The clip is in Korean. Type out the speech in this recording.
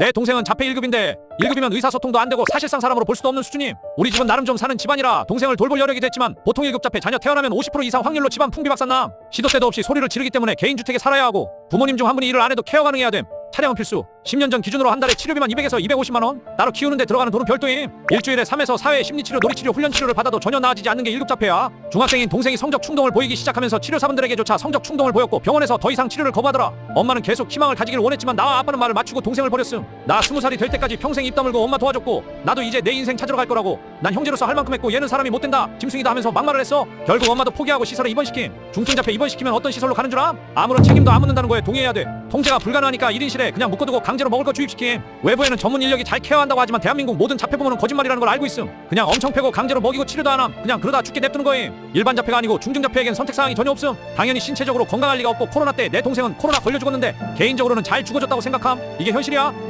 내 동생은 자폐 1급인데 1급이면 의사소통도 안 되고 사실상 사람으로 볼 수도 없는 수준임 우리 집은 나름 좀 사는 집안이라 동생을 돌볼 여력이 됐지만 보통 1급 자폐 자녀 태어나면 50% 이상 확률로 집안 풍비박산남 시도 때도 없이 소리를 지르기 때문에 개인주택에 살아야 하고 부모님 중 한 분이 일을 안 해도 케어 가능해야 됨. 차량은 필수 10년 전 기준으로 한 달에 치료비만 200에서 250만원. 따로 키우는데 들어가는 돈은 별도임. 일주일에 3에서 4회 심리치료 놀이치료 훈련치료를 받아도 전혀 나아지지 않는 게 1급 자폐야. 중학생인 동생이 성적 충동을 보이기 시작하면서 치료사분들에게조차 성적 충동을 보였고 병원에서 더 이상 치료를 거부하더라. 엄마는 계속 희망을 가지길 원했지만 나와 아빠는 말을 맞추고 동생을 버렸음. 나 20살이 될 때까지 평생 입 다물고 엄마 도와줬고 나도 이제 내 인생 찾으러 갈 거라고. 난 형제로서 할 만큼 했고 얘는 사람이 못된다. 짐승이다 하면서 막말을 했어. 결국 엄마도 포기하고 시설에 입원시킴. 중증 자폐 입원시키면 어떤 시설로 가는 줄 암? 아무런 책임도 안 묻는다는 거에 동의해야 돼. 통제가 불가능하니까 1인실에 그냥 묶어두고 강 제로 먹을 거 주입시킴 외부에는 전문 인력이 잘 케어한다고 하지만 대한민국 모든 자폐 부모는 거짓말이라는 걸 알고 있음. 그냥 엄청 패고 강제로 먹이고 치료도 안 함. 그냥 그러다 죽게 냅두는 거임. 일반 자폐가 아니고 중증 자폐에겐 선택 사항이 전혀 없음. 당연히 신체적으로 건강할 리가 없고 코로나 때 내 동생은 코로나 걸려 죽었는데 개인적으로는 잘 죽어줬다고 생각함. 이게 현실이야